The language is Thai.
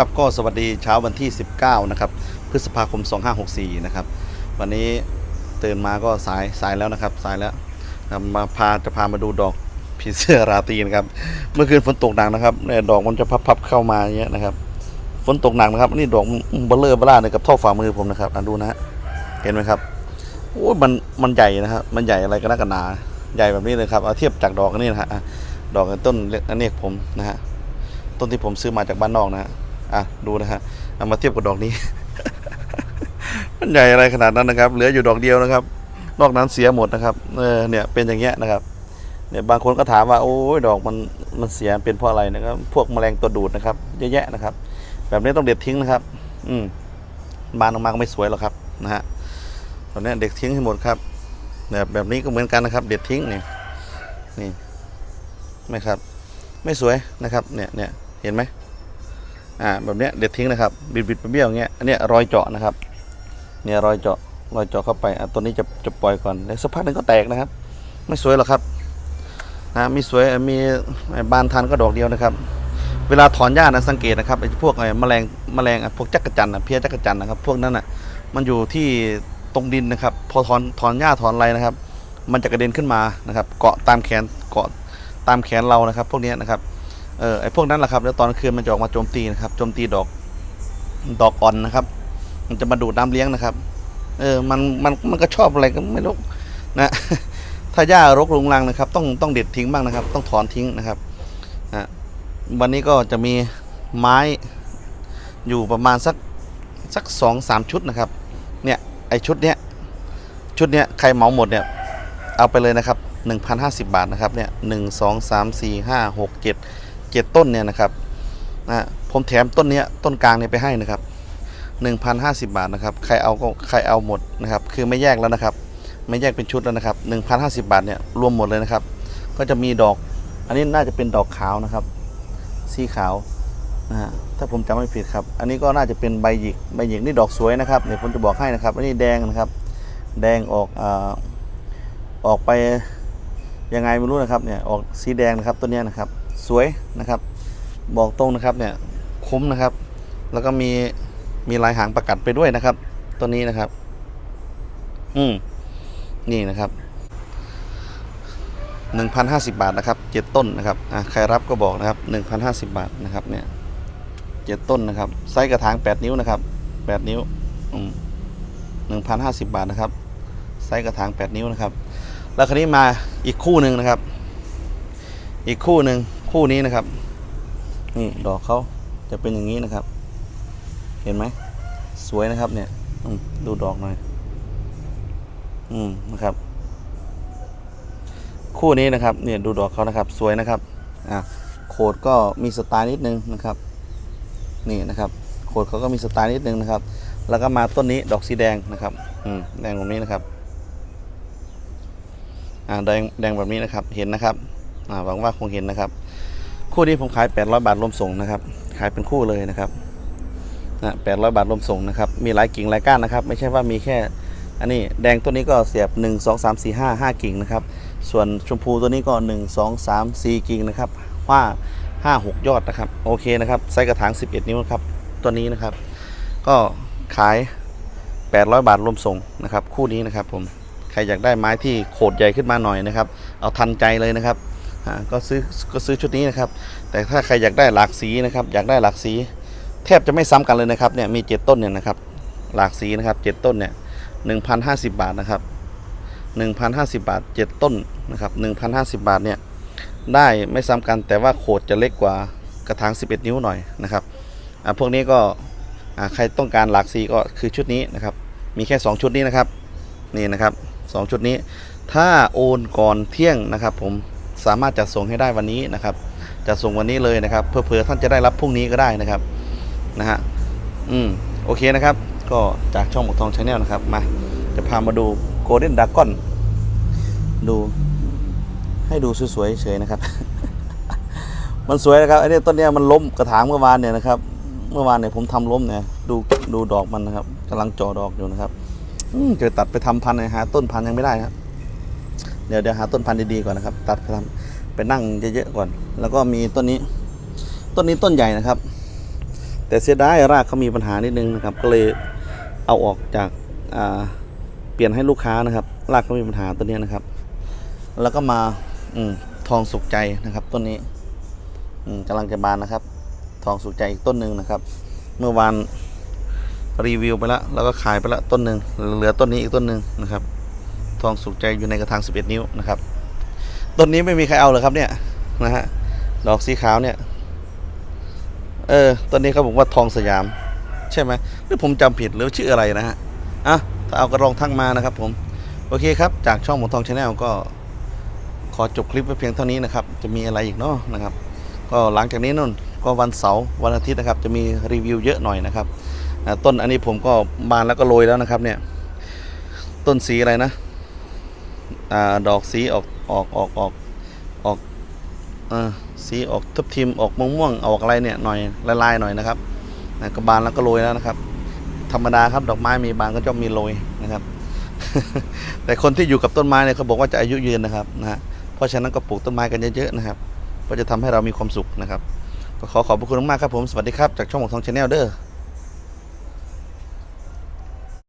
ครับก็สวัสดีเช้าวันที่ 19 นะครับ พฤษภาคม 2564 นะครับ วันนี้ตื่นมาก็สายสายแล้วนะครับ สายแล้วมาพาจะพามาดูดอกผีเสื้อราตรีนะครับ เมื่อคืนฝนตกหนักนะครับเนี่ยดอกมันจะพับๆเข้ามาอย่างเงี้ยนะครับ ฝนตกหนักนะครับ นี่ดอกเบลเลอร์เบล่าเนี่ยกับท่าฝ่ามือผมนะครับอะดูนะฮะเห็นไหมครับโอ้ยมันมันใหญ่นะครับ มันใหญ่อะไรกันนักกันหนา ใหญ่แบบนี้เลยครับ เอาเทียบจากดอกนนี้นะฮะอะดอกต้นเล็กอันนี้ผมนะฮะ ต้นที่ผมซื้อมาจากบ้านนอกนะฮะ อะดูนะฮะเอามาเทียบกับดอกนี้ มันใหญ่อะไรขนาดนั้นนะครับ เหลืออยู่ดอกเดียวนะครับ นอกนั้นเสียหมดนะครับเออเนี่ยเป็นอย่างเงี้ยนะครับเนี่ยบางคนก็ถามว่าโอ้ยดอกมันมันเสียเป็นเพราะอะไรนะครับ พวกแมลงตัวดูดนะครับเยอะแยะนะครับ แบบนี้ต้องเด็ดทิ้งนะครับ อืมบานออกมาก็ไม่สวยหรอกครับนะฮะตอนนี้เด็ดทิ้งให้หมดครับแบบแบบนี้ก็เหมือนกันนะครับ เด็ดทิ้งนี่นี่ไม่ครับ ไม่สวยนะครับ เนี่ยเนี่ยเห็นไหม อ่าแบบเนี้ยเด็ดทิ้งนะครับ บิดบิดเบี้ยวอย่างเงี้ยอันเนี้ยรอยเจาะนะครับ เนี่ยรอยเจาะรอยเจาะเข้าไปอะตัวนี้จะจะปล่อยก่อนแล้วสักพักหนึงก็แตกนะครับ ไม่สวยหรอกครับนะมีสวยมีบานทันก็ดอกเดียวนะครับ เวลาถอนหญ้านะสังเกตนะครับไอ้พวกไอ้แมลงแมลงอะพวกจักรจันทร์อะเพี้ยจักรจันทร์นะครับพวกนั้นอะมันอยู่ที่ตรงดินนะครับ พอถอนถอนหญ้าถอนอะไรนะครับ มันจะกระเด็นขึ้นมานะครับ เกาะตามแขนเกาะตามแขนเรานะครับ พวกเนี้ยนะครับ เออไอพวกนั้นแหละครับแล้วตอนคืนมันจะออกมาโจมตีนะครับโจมตีดอกดอกอ่อนนะครับ มันจะมาดูดน้ำเลี้ยงนะครับ เออมันมันมันก็ชอบอะไรก็ไม่รู้นะถ้าหญ้ารกรุงรังนะครับ ต้องต้องเด็ดทิ้งบ้างนะครับ ต้องถอนทิ้งนะครับนะวันนี้ก็จะมีไม้อยู่ประมาณสักสักสองสามชุดนะครับ เนี่ยไอชุดเนี้ยชุดเนี้ยใครเหมาหมดเนี่ยเอาไปเลยนะครับ1,050บาทนะครับเนี่ยหนึ่งสองสามสี่ห้าหกเจ็ด เจ็ดต้นเนี่ยนะครับนะผมแถมต้นเนี้ยต้นกลางเนี่ยไปให้นะครับ1,050 บาทนะครับ ใครเอาก็ใครเอาหมดนะครับ คือไม่แยกแล้วนะครับ ไม่แยกเป็นชุดแล้วนะครับ1,050 บาทเนี่ยรวมหมดเลยนะครับ ก็จะมีดอก อันนี้น่าจะเป็นดอกขาวนะครับ สีขาวนะฮะถ้าผมจำไม่ผิดครับ อันนี้ก็น่าจะเป็นใบหยิก ใบหยิกนี่ดอกสวยนะครับ เดี๋ยวผมจะบอกให้นะครับ อันนี้แดงนะครับ แดงออกอ่าออกไปยังไงไม่รู้นะครับ เนี่ย ออกสีแดงนะครับ ตัวนี้นะครับ สวยนะครับ บอกตรงนะครับเนี่ยคุ้มนะครับ แล้วก็มีมีลายหางประกัดไปด้วยนะครับ ตัวนี้นะครับ อืมนี่นะครับหนึ่งพันห้าสิบาทนะครับเจ็ดต้นนะครับอะใครรับก็บอกนะครับหนึ่งพันห้าสิบาทนะครับ เนี่ยเจ็ดต้นนะครับไซส์กระถางแปดนิ้วนะครับแปดนิ้วอืมหนึ่งพันห้าสิบาทนะครับไซส์กระถางแปดนิ้วนะครับ แล้วคราวนี้มาอีกคู่หนึ่งนะครับ อีกคู่หนึ่ง คู่นี้นะครับ นี่ดอกเขาจะเป็นอย่างนี้นะครับ เห็นไหมสวยนะครับเนี่ยดูดอกหน่อย อืมนะครับ คู่นี้นะครับ เนี่ยดูดอกเขานะครับ สวยนะครับ อะโขดก็มีสไตล์นิดนึงนะครับ นี่นะครับโขดเขาก็มีสไตล์นิดนึงนะครับ แล้วก็มาต้นนี้ดอกสีแดงนะครับ อืมแดงตรงนี้นะครับ อ่าแดงแดงแบบนี้นะครับ เห็นนะครับ อ่าหวังว่าคงเห็นนะครับ คู่นี้ผมขาย 800 บาทรวมส่งนะครับ ขายเป็นคู่เลยนะครับนะ800บาทรวมส่งนะครับ มีหลายกิ่งหลายก้านนะครับ ไม่ใช่ว่ามีแค่ อันนี้แดงตัวนี้ก็เสียบ 1 2 3 4 5 5 กิ่งนะครับ ส่วนชมพูตัวนี้ก็ 1 2 3 4 กิ่งนะครับว่า5 6 ยอดนะครับ โอเคนะครับไซส์กระถาง 11 นิ้วครับ ตัวนี้นะครับ ก็ขาย 800 บาทรวมส่งนะครับ คู่นี้นะครับผม ใครอยากได้ไม้ที่โขดใหญ่ขึ้นมาหน่อยนะครับ เอาทันใจเลยนะครับ ก็ซื้อก็ซื้อชุดนี้นะครับ แต่ถ้าใครอยากได้หลากสีนะครับ อยากได้หลากสี แทบจะไม่ซ้ำกันเลยนะครับเนี่ยมีเจ็ดต้นเนี่ยนะครับ หลากสีนะครับเจ็ดต้นเนี่ยหนึ่งพันห้าสิบบาทนะครับหนึ่งพันห้าสิบบาทเจ็ดต้นนะครับหนึ่งพันห้าสิบบาทเนี่ยได้ไม่ซ้ำกันแต่ว่าโขดจะเล็กกว่ากระถางสิบเอ็ดนิ้วหน่อยนะครับอ่าพวกนี้ก็อ่าใครต้องการหลากสีก็คือชุดนี้นะครับ มีแค่สองชุดนี้นะครับ นี่นะครับสองชุดนี้ ถ้าโอนก่อนเที่ยงนะครับผม สามารถจัดส่งให้ได้วันนี้นะครับจัดส่งวันนี้เลยนะครับ เพื่อเผื่อท่านจะได้รับพรุ่งนี้ก็ได้นะครับนะฮะอืมโอเคนะครับ ก็จากช่องหมกทองชาแนลนะครับมาจะพามาดูโกลเด้นดากอนดู ให้ดูสวยๆเฉยๆนะครับ มันสวยนะครับไอ้นี่ต้นเนี้ยมันล้มกระถางเมื่อวานเนี่ยนะครับ เมื่อวานเนี่ยผมทำล้มเนี่ยดูดูดอกมันนะครับกำลังจ่อดอกอยู่นะครับอืมจะตัดไปทำพันธุ์นี่ยหาต้นพันธุ์ยังไม่ได้ครับ เดี๋ยวเดี๋ยวหาต้นพันธุ์ดีๆก่อนนะครับ ตัดไปทำไปนั่งเยอะๆก่อน แล้วก็มีต้นนี้ต้นนี้ต้นใหญ่นะครับ แต่เสียดายรากเขามีปัญหานิดนึงนะครับ ก็เลยเอาออกจากาเปลี่ยนให้ลูกค้านะครับ รากเขามีปัญหาตัวนี้นะครับ แล้วก็มาอมทองสุกใจนะครับ ต้นนี้อืมกำลังจะบานนะครับ ทองสุกใจอีกต้นหนึ่งนะครับ เมื่อวานรีวิวไปแล้วแล้วก็ขายไปแล้วต้นหนึ่งเหลือต้นนี้อีกต้นหนึ่งนะครับ ทองสุกใจอยู่ในกระถาง 11 นิ้วนะครับต้นนี้ไม่มีใครเอาเลยครับเนี่ยนะฮะดอกสีขาวเนี่ย เออต้นนี้เขาบอกว่าทองสยาม ใช่ไหมหรือผมจำผิดหรือชื่ออะไรนะฮะอะถ้าเอากระรองทั้งมานะครับผม โอเคครับ จากช่องหมูทองชาแนลก็ขอจบคลิปไว้เพียงเท่านี้นะครับ จะมีอะไรอีกเนาะนะครับ ก็หลังจากนี้นู่นก็วันเสาร์วันอาทิตย์นะครับ จะมีรีวิวเยอะหน่อยนะครับต้นอันนี้ผมก็บานแล้วก็โรยแล้วนะครับเนี่ย ต้นสีอะไรนะ ดอกสีออกออกออกออกออกสีออกทับทิมออกม่วงม่วงๆออกอะไรเนี่ยหน่อยลายๆหน่อยนะครับนะก็บานแล้วก็โรยแล้วนะครับ ธรรมดาครับดอกไม้มีบานก็จะมีโรยนะครับ แต่คนที่อยู่กับต้นไม้เนี่ยเขาบอกว่าจะอายุยืนนะครับนะฮะเพราะฉะนั้นก็ปลูกต้นไม้กันเยอะๆนะครับก็จะทำให้เรามีความสุขนะครับ ก็ขอขอบพระคุณมากครับผมสวัสดีครับจากช่องของทองชาแนลเด้อ